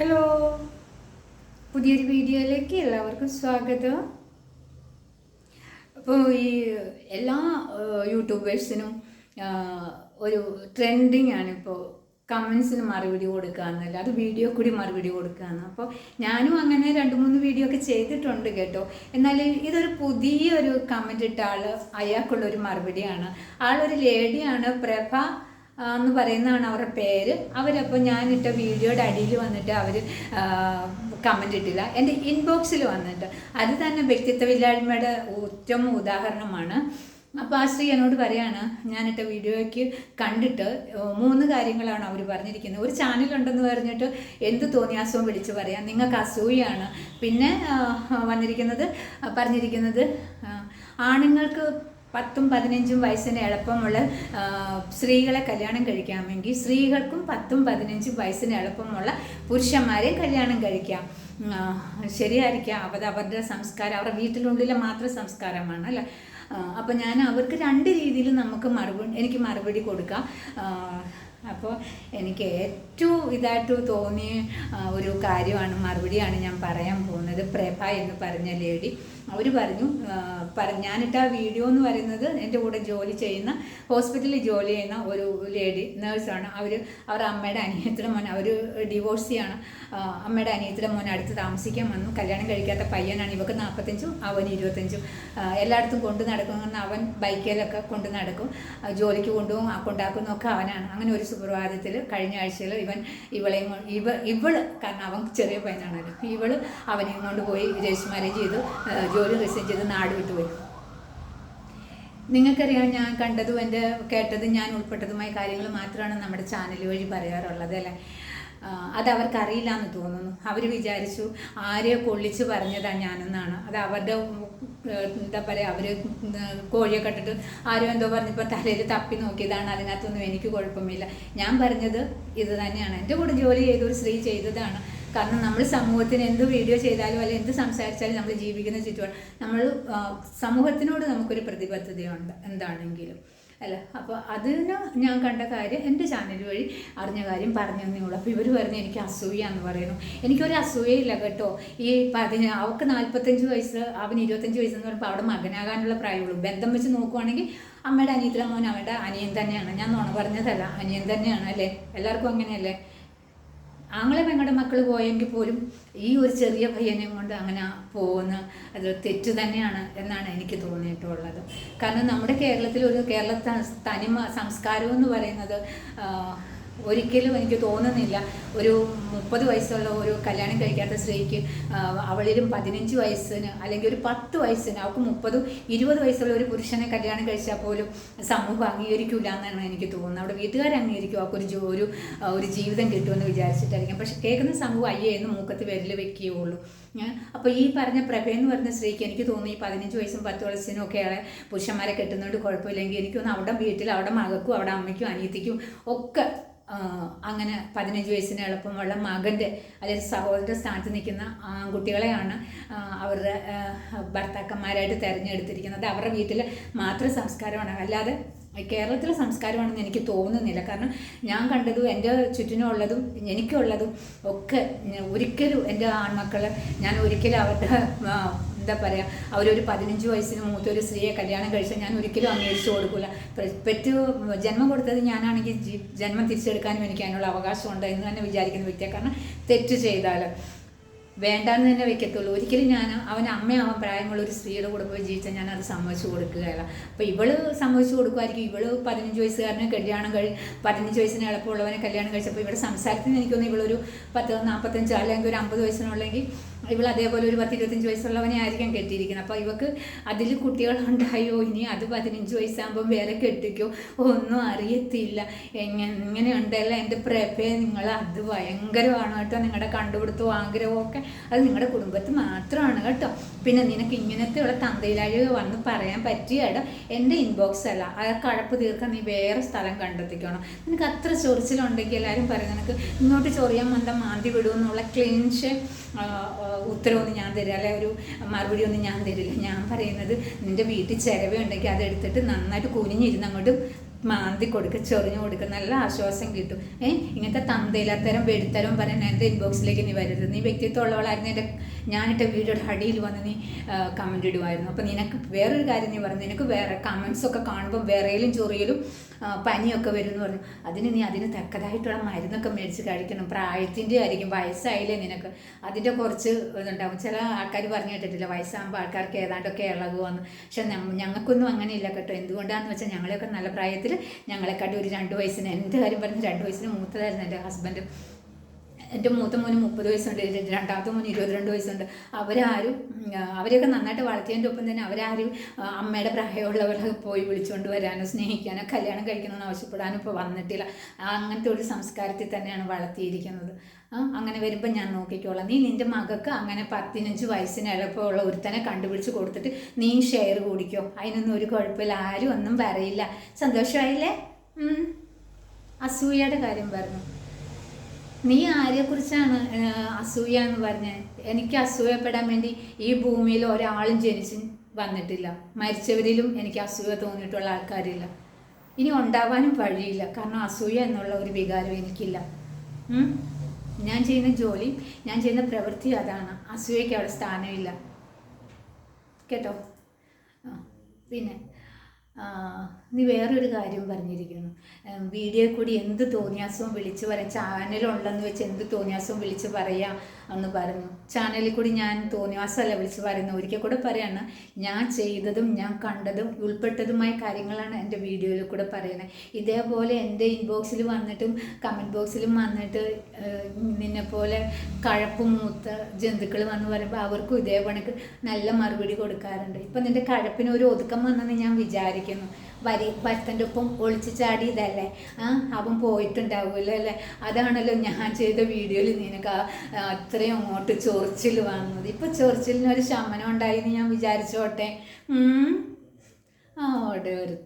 Hello പുതിയൊരു വീഡിയോയിലേക്ക് എല്ലാവർക്കും സ്വാഗതം. അപ്പോൾ ഈ എല്ലാ യൂട്യൂബേഴ്സിനും ഒരു ട്രെൻഡിങ് ആണ് ഇപ്പോൾ കമൻസിന് മറുപടി കൊടുക്കുക എന്നല്ല അത് വീഡിയോ കൂടി മറുപടി കൊടുക്കുക എന്ന്. അപ്പോൾ ഞാനും അങ്ങനെ രണ്ട് മൂന്ന് വീഡിയോ ഒക്കെ ചെയ്തിട്ടുണ്ട് കേട്ടോ. എന്നാൽ ഇതൊരു പുതിയൊരു കമന്റ് ഇട്ട ആൾ അയാൾക്കുള്ളൊരു മറുപടിയാണ്. ആളൊരു ലേഡിയാണ് പ്രഭ. എന്ന് പറയുന്നതാണ് അവരുടെ പേര്. അവരപ്പോൾ ഞാനിട്ട വീഡിയോയുടെ അടിയിൽ വന്നിട്ട് അവർ കമന്റ് ഇട്ടില്ല. എന്റെ ഇൻബോക്സിൽ വന്നിട്ട്. അത് തന്നെ വ്യക്തിത്വമില്ലായ്മയുടെ ഉത്തമ ഉദാഹരണമാണ്. അപ്പോൾ ആ സ്ത്രീ എന്നോട് പറയാണ് ഞാനിട്ട വീഡിയോയ്ക്ക് കണ്ടിട്ട് മൂന്ന് കാര്യങ്ങളാണ് അവർ പറഞ്ഞിരിക്കുന്നത്. ഒരു ചാനലുണ്ടെന്ന് പറഞ്ഞിട്ട് എന്ത് തോന്നി അസുഖം വിളിച്ച് പറയാം. നിങ്ങൾക്ക് അസൂയാണ്. പിന്നെ വന്നിരിക്കുന്നത് പറഞ്ഞിരിക്കുന്നത് ആണുങ്ങൾക്ക് പത്തും പതിനഞ്ചും വയസ്സിന് എളുപ്പമുള്ള സ്ത്രീകളെ കല്യാണം കഴിക്കാമെങ്കിൽ സ്ത്രീകൾക്കും പത്തും പതിനഞ്ചും വയസ്സിന് എളുപ്പമുള്ള പുരുഷന്മാരെ കല്യാണം കഴിക്കാം. ശരിയായിരിക്കാം. അവർ അവരുടെ സംസ്കാരം അവരുടെ വീട്ടിലുള്ളിലെ മാത്രം സംസ്കാരമാണ് അല്ലേ? അപ്പോൾ ഞാൻ അവർക്ക് രണ്ട് രീതിയിൽ നമുക്ക് മറുപടി എനിക്ക് മറുപടി കൊടുക്കാം. അപ്പോൾ എനിക്ക് ഏറ്റവും ഇതായിട്ട് തോന്നിയ ഒരു കാര്യമാണ് മറുപടിയാണ് ഞാൻ പറയാൻ പോകുന്നത്. പ്രഭ എന്ന് പറഞ്ഞ ലേഡി അവർ പറഞ്ഞു ഞാനിട്ട വീഡിയോ എന്ന് പറയുന്നത് എന്റെ കൂടെ ജോലി ചെയ്യുന്ന ഹോസ്പിറ്റലിൽ ജോലി ചെയ്യുന്ന ഒരു ലേഡി നേഴ്സാണ്. അവർ അവരുടെ അമ്മയുടെ അനിയത്തിയുടെ മോൻ അവർ ഡിവോഴ്സിയാണ്. അമ്മയുടെ അനിയത്തിയുടെ മോൻ അടുത്ത് താമസിക്കാൻ വന്നു. കല്യാണം കഴിക്കാത്ത പയ്യനാണ്. ഇവക്ക് നാൽപ്പത്തഞ്ചും അവൻ ഇരുപത്തഞ്ചും. എല്ലായിടത്തും കൊണ്ട് നടക്കുന്ന അവൻ ബൈക്കിലൊക്കെ കൊണ്ട് നടക്കും. ജോലിക്ക് കൊണ്ടുപോകും ആ കൊണ്ടാക്കുന്നതൊക്കെ അവനാണ്. അങ്ങനെ ഒരു സുപ്രഭാതത്തിൽ കഴിഞ്ഞ ആഴ്ചയിൽ ഇവൻ ഇവളെയും ഇവ ഇവൾ കാരണം അവൻ ചെറിയ പയ്യനാണല്ലോ. ഇവൾ അവനെയും കൊണ്ട് പോയി രജിസ്റ്റർ മാരേജ് ചെയ്തു. ജോലി റിസൈൻ ചെയ്ത് നാട് വിട്ടു വിട്ടുപോയി നിങ്ങൾക്കറിയാം ഞാൻ കണ്ടതും എന്റെ കേട്ടതും ഞാൻ ഉൾപ്പെട്ടതുമായ കാര്യങ്ങൾ മാത്രമാണ് നമ്മുടെ ചാനൽ വഴി പറയാറുള്ളത് അല്ലേ? അത് അവർക്ക് അറിയില്ല എന്ന് തോന്നുന്നു. അവർ വിചാരിച്ചു ആരെ കൊള്ളിച്ച് പറഞ്ഞതാണ് ഞാനെന്നാണ്. അത് അവരുടെ എന്താ പറയുക അവർ കോഴിയെ കട്ടിട്ട് ആരോ എന്തോ പറഞ്ഞപ്പോൾ തലയിൽ തപ്പി നോക്കിയതാണ്. അതിനകത്തൊന്നും എനിക്ക് കുഴപ്പമില്ല. ഞാൻ പറഞ്ഞത് ഇത് തന്നെയാണ്. എന്റെ കൂടെ ജോലി ചെയ്ത ഒരു സ്ത്രീ ചെയ്തതാണ്. കാരണം നമ്മൾ സമൂഹത്തിന് എന്ത് വീഡിയോ ചെയ്താലും അല്ലെങ്കിൽ എന്ത് സംസാരിച്ചാലും നമ്മൾ ജീവിക്കുന്ന ചുറ്റുപാട് നമ്മൾ സമൂഹത്തിനോട് നമുക്കൊരു പ്രതിബദ്ധതയുണ്ട് എന്താണെങ്കിലും അല്ല? അപ്പോൾ അതിന് ഞാൻ കണ്ട കാര്യം എന്റെ ചാനൽ വഴി അറിഞ്ഞ കാര്യം പറഞ്ഞു തന്നേ അപ്പോൾ ഇവർ പറഞ്ഞു എനിക്ക് അസൂയ എന്ന് പറയുന്നു. എനിക്കൊരു അസൂയയില്ല കേട്ടോ. ഈ പതിന അവൾക്ക് നാൽപ്പത്തഞ്ച് വയസ്സ് അവന് ഇരുപത്തഞ്ച് വയസ്സെന്ന് പറയുമ്പോൾ അവിടെ മകനാകാനുള്ള പ്രായമുള്ളൂ ബന്ധം വെച്ച് നോക്കുവാണെങ്കിൽ അമ്മയുടെ അനിയത്തിലെ മോൻ അവരുടെ അനിയൻ തന്നെയാണ്. ഞാൻ നുണ പറഞ്ഞതല്ല അനിയൻ തന്നെയാണ് അല്ലേ? എല്ലാവർക്കും അങ്ങനെയല്ലേ? ആങ്ങളെ പെങ്ങളുടെ മക്കൾ പോയെങ്കിൽ പോലും ഈ ഒരു ചെറിയ പയ്യനെയും കൊണ്ട് അങ്ങനെ പോകുന്ന അത് തെറ്റ് തന്നെയാണ് എന്നാണ് എനിക്ക് തോന്നിയിട്ടുള്ളത്. കാരണം നമ്മുടെ കേരളത്തിൽ ഒരു കേരള തനിമ സംസ്കാരം എന്ന് പറയുന്നത് ഒരിക്കലും എനിക്ക് തോന്നുന്നില്ല. ഒരു മുപ്പത് വയസ്സുള്ള ഒരു കല്യാണം കഴിക്കാത്ത സ്ത്രീക്ക് അവളിലും പതിനഞ്ച് വയസ്സിന് അല്ലെങ്കിൽ ഒരു പത്ത് വയസ്സിന് അവൾക്ക് മുപ്പതും ഇരുപത് വയസ്സുള്ള ഒരു പുരുഷനെ കല്യാണം കഴിച്ചാൽ പോലും സമൂഹം അംഗീകരിക്കില്ല എന്നാണ് എനിക്ക് തോന്നുന്നത്. അവിടെ വീട്ടുകാർ അംഗീകരിക്കും അവർക്ക് ഒരു ഒരു ഒരു ജീവിതം കിട്ടുമെന്ന് വിചാരിച്ചിട്ടായിരിക്കും. പക്ഷെ കേൾക്കുന്ന സമൂഹം അയ്യേ എന്ന് മൂക്കത്ത് വിരൽ വെക്കുകയുള്ളൂ. അപ്പോൾ ഈ പറഞ്ഞ പ്രഭ എന്ന് പറഞ്ഞ സ്ത്രീക്ക് എനിക്ക് തോന്നുന്നു ഈ പതിനഞ്ച് വയസ്സും പത്ത് വയസ്സിനും ഒക്കെയാണ് പുരുഷന്മാരെ കെട്ടുന്നതുകൊണ്ട് കുഴപ്പമില്ലെങ്കിൽ എനിക്ക് തോന്നുന്നു അവിടെ വീട്ടിൽ അവിടെ മകൾക്കും അവിടെ അമ്മയ്ക്കും അനിയത്തിക്കും ഒക്കെ അങ്ങനെ പതിനഞ്ച് വയസ്സിന് എളുപ്പമുള്ള മകന്റെ അല്ലെങ്കിൽ സഹോദരന്റെ സ്ഥാനത്ത് നിൽക്കുന്ന ആൺകുട്ടികളെയാണ് അവരുടെ ഭർത്താക്കന്മാരായിട്ട് തിരഞ്ഞെടുത്തിരിക്കുന്നത്. അവരുടെ വീട്ടിൽ മാത്രം സംസ്കാരമാണ്. അല്ലാതെ കേരളത്തിലെ സംസ്കാരമാണെന്ന് എനിക്ക് തോന്നുന്നില്ല. കാരണം ഞാൻ കണ്ടതും എന്റെ ചുറ്റിനുള്ളതും എനിക്കുള്ളതും ഒക്കെ ഒരിക്കലും എന്റെ ആൺമക്കൾ ഞാൻ ഒരിക്കലും അവരുടെ എന്താ പറയുക അവരൊരു പതിനഞ്ച് വയസ്സിന് മൂത്തൊരു സ്ത്രീയെ കല്യാണം കഴിച്ചാൽ ഞാൻ ഒരിക്കലും അംഗീകരിച്ചു കൊടുക്കില്ല പെറ്റ് ജന്മം കൊടുത്തത് ഞാനാണെങ്കിൽ ജന്മം തിരിച്ചെടുക്കാനും എനിക്ക് അതിനുള്ള അവകാശമുണ്ട് എന്ന് തന്നെ വിചാരിക്കുന്ന വ്യക്തിയാണ്. കാരണം തെറ്റ് ചെയ്താൽ വേണ്ടാന്ന് തന്നെ വെക്കത്തുള്ളൂ. ഒരിക്കലും ഞാൻ അവൻ അമ്മയാവാൻ പ്രായമുള്ള ഒരു സ്ത്രീയുടെ കൂടെ പോയി ജീവിച്ചാൽ ഞാൻ അത് സമ്മതിച്ചു കൊടുക്കുകയല്ല അപ്പോൾ ഇവൾ സമ്മതിച്ചു കൊടുക്കുമായിരിക്കും. ഇവൾ പതിനഞ്ച് വയസ്സുകാരനെ കല്യാണം കഴി പതിനഞ്ച് വയസ്സിന് എളുപ്പമുള്ളവനെ കല്യാണം കഴിച്ചപ്പോൾ ഇവിടെ സംസാരത്തിന് എനിക്കൊന്ന് ഇവളൊരു പത്ത് നാൽപ്പത്തഞ്ച് അല്ലെങ്കിൽ ഒരു അമ്പത് വയസ്സിനുള്ളെങ്കിൽ ഇവൾ അതേപോലെ ഒരു പത്ത് ഇരുപത്തഞ്ച് വയസ്സുള്ളവനെ ആയിരിക്കും കെട്ടിയിരിക്കുന്നത്. അപ്പോൾ ഇവക്ക് അതിൽ കുട്ടികളുണ്ടായോ? ഇനി അത് പതിനഞ്ച് വയസ്സാകുമ്പോൾ വേറെ കെട്ടിക്കോ? ഒന്നും അറിയത്തില്ല. എങ്ങനെ ഇങ്ങനെയുണ്ടല്ല എന്റെ പ്രഭയെ നിങ്ങൾ അത് ഭയങ്കരമാണ്? കേട്ടോ നിങ്ങളുടെ കണ്ടുപിടുത്തവും ആഗ്രഹവും ഒക്കെ അത് നിങ്ങളുടെ കുടുംബത്തിൽ മാത്രമാണ് കേട്ടോ. പിന്നെ നിനക്ക് ഇങ്ങനത്തെ ഉള്ള തന്തയിലാഴി വന്ന് പറയാൻ പറ്റിയാടോ എന്റെ ഇൻബോക്സ് അല്ല. ആ കഴപ്പ് തീർക്കാൻ നീ വേറെ സ്ഥലം കണ്ടെത്തിക്കണം. നിനക്ക് അത്ര ചൊറിച്ചിലുണ്ടെങ്കിൽ എല്ലാവരും പറയും നിനക്ക് ഇങ്ങോട്ട് ചൊറിയാൻ മന്ദം മാന്തി വിടുമെന്നുള്ള ക്ലീൻഷ് ഉത്തരവൊന്നും ഞാൻ തരില്ല. അല്ലെ ഒരു മറുപടി ഒന്നും ഞാൻ തരില്ല. ഞാൻ പറയുന്നത് നിന്റെ വീട്ടിൽ ചിലവുണ്ടെങ്കിൽ അതെടുത്തിട്ട് നന്നായിട്ട് കുനിഞ്ഞിരുന്ന് അങ്ങോട്ട് മാന്തി കൊടുക്കുക ചൊറിഞ്ഞു കൊടുക്കുക നല്ല ആശ്വാസം കിട്ടും. ഏ ഇങ്ങനത്തെ തന്തയില്ലാത്തരം വെടിത്തരം പറയാൻ എന്റെ ഇൻബോക്സിലേക്ക് നീ വരരുത്. നീ വ്യക്തിത്വം ഉള്ളവളായിരുന്നു എന്റെ ഞാനിട്ട വീഡിയോയുടെ അടിയിൽ വന്ന് നീ കമന്റ് ഇടുമായിരുന്നു. അപ്പോൾ നിനക്ക് വേറൊരു കാര്യം നീ പറഞ്ഞു. നിനക്ക് വേറെ കമൻസ് ഒക്കെ കാണുമ്പോൾ വേറെയും ചൊറിയലും പനിയൊക്കെ വരും എന്ന് പറഞ്ഞു. അതിന് നീ അതിന് തക്കതായിട്ടുള്ള മരുന്നൊക്കെ മേടിച്ച് കഴിക്കണം. പ്രായത്തിന്റെ ആയിരിക്കും വയസ്സായില്ലേ നിനക്ക്. അതിന്റെ കുറച്ച് ഇതുണ്ടാകും ചില ആൾക്കാർ പറഞ്ഞു കേട്ടിട്ടില്ല വയസ്സാകുമ്പോൾ ആൾക്കാർക്ക് ഏതാണ്ടൊക്കെ ഇളകുമെന്ന് പക്ഷെ ഞങ്ങൾക്കൊന്നും അങ്ങനെയില്ല കേട്ടോ. എന്തുകൊണ്ടാണെന്ന് വെച്ചാൽ ഞങ്ങളെയൊക്കെ നല്ല പ്രായത്തിൽ ഞങ്ങളെക്കാട്ടി ഒരു രണ്ട് വയസ്സിന് എന്റെ കാര്യം പറഞ്ഞ് രണ്ട് വയസ്സിന് മൂത്തതായിരുന്നു എന്റെ ഹസ്ബൻഡ് എന്റെ മൂത്ത മോന് മുപ്പത് വയസ്സുണ്ട് രണ്ടാമത്തെ മോന് ഇരുപത്തിരണ്ട് വയസ്സുണ്ട്. അവരാരും അവരെയൊക്കെ നന്നായിട്ട് വളർത്തിയതിന്റെ ഒപ്പം തന്നെ അവരാരും അമ്മയുടെ പ്രായമുള്ളവരൊക്കെ പോയി വിളിച്ചുകൊണ്ട് വരാനോ സ്നേഹിക്കാനോ കല്യാണം കഴിക്കണമെന്ന് ആവശ്യപ്പെടാനോ ഇപ്പോൾ വന്നിട്ടില്ല. അങ്ങനത്തെ ഒരു സംസ്കാരത്തിൽ തന്നെയാണ് വളർത്തിയിരിക്കുന്നത്. അങ്ങനെ വരുമ്പോൾ ഞാൻ നോക്കിക്കോളാം. നീ നിന്റെ മകൾക്ക് അങ്ങനെ പതിനഞ്ച് വയസ്സിന് എളുപ്പമുള്ള ഒരുത്തനെ കണ്ടുപിടിച്ച് കൊടുത്തിട്ട് നീ ഷെയർ കൂടിക്കോ. അതിനൊന്നും ഒരു കുഴപ്പമില്ല. ആരും ഒന്നും പറയില്ല. സന്തോഷമായില്ലേ. അസൂയയുടെ കാര്യം പറഞ്ഞു. നീ ആരെക്കുറിച്ചാണ് അസൂയ എന്ന് പറഞ്ഞത് എനിക്ക് അസൂയപ്പെടാൻ വേണ്ടി ഈ ഭൂമിയിൽ ഒരാളും ജനിച്ച് വന്നിട്ടില്ല. മരിച്ചവരിലും എനിക്ക് അസൂയ തോന്നിയിട്ടുള്ള ആൾക്കാരില്ല. ഇനി ഉണ്ടാവാനും വഴിയില്ല. കാരണം അസൂയ എന്നുള്ള ഒരു വികാരം എനിക്കില്ല? ഞാൻ ചെയ്യുന്ന ജോലി ഞാൻ ചെയ്യുന്ന പ്രവൃത്തി അതാണ്. അസൂയയ്ക്ക് അവിടെ സ്ഥാനമില്ല. കേട്ടോ? പിന്നെ നീ വേറൊരു കാര്യം പറഞ്ഞിരിക്കുന്നു. വീഡിയോ കൂടി എന്ത് തോന്നിയാസവും വിളിച്ച് പറയാം. ചാനലുണ്ടെന്ന് വെച്ച് എന്ത് തോന്നിയാസവും വിളിച്ച് പറയാം എന്ന് പറഞ്ഞു. ചാനലിൽ കൂടി ഞാൻ തോന്നിയാസമല്ല വിളിച്ച് പറയുന്നത്. ഒരിക്കൽ കൂടെ പറയാണ് ഞാൻ ചെയ്തതും ഞാൻ കണ്ടതും ഉൾപ്പെട്ടതുമായ കാര്യങ്ങളാണ് എന്റെ വീഡിയോയിൽ കൂടെ പറയുന്നത്. ഇതേപോലെ എന്റെ ഇൻബോക്സിൽ വന്നിട്ടും കമന്റ് ബോക്സിലും വന്നിട്ട് നിന്നെപ്പോലെ കഴപ്പ് മൂത്ത ജന്തുക്കൾ വന്ന് പറയുമ്പോൾ അവർക്കും ഇതേ കണക്ക് നല്ല മറുപടി കൊടുക്കാറുണ്ട്. ഇപ്പം നിന്റെ കഴപ്പിന് ഒരു ഒതുക്കം വന്നെന്ന് ഞാൻ വിചാരിക്കുന്നു. വരി ഭരത്തന്റെ ഒപ്പം ഒളിച്ചു ചാടിയതല്ലേ? ആ അവൻ പോയിട്ടുണ്ടാവുമല്ലോ അല്ലേ? അതാണല്ലോ ഞാൻ ചെയ്ത വീഡിയോയിൽ നിനക്ക് അത്രയും അങ്ങോട്ട് ചൊറിച്ചിൽ വന്നത്. ഇപ്പം ചൊറിച്ചിലിനൊരു ശമനം ഉണ്ടായി എന്ന് ഞാൻ വിചാരിച്ചോട്ടെ. ഓടെ ഒരു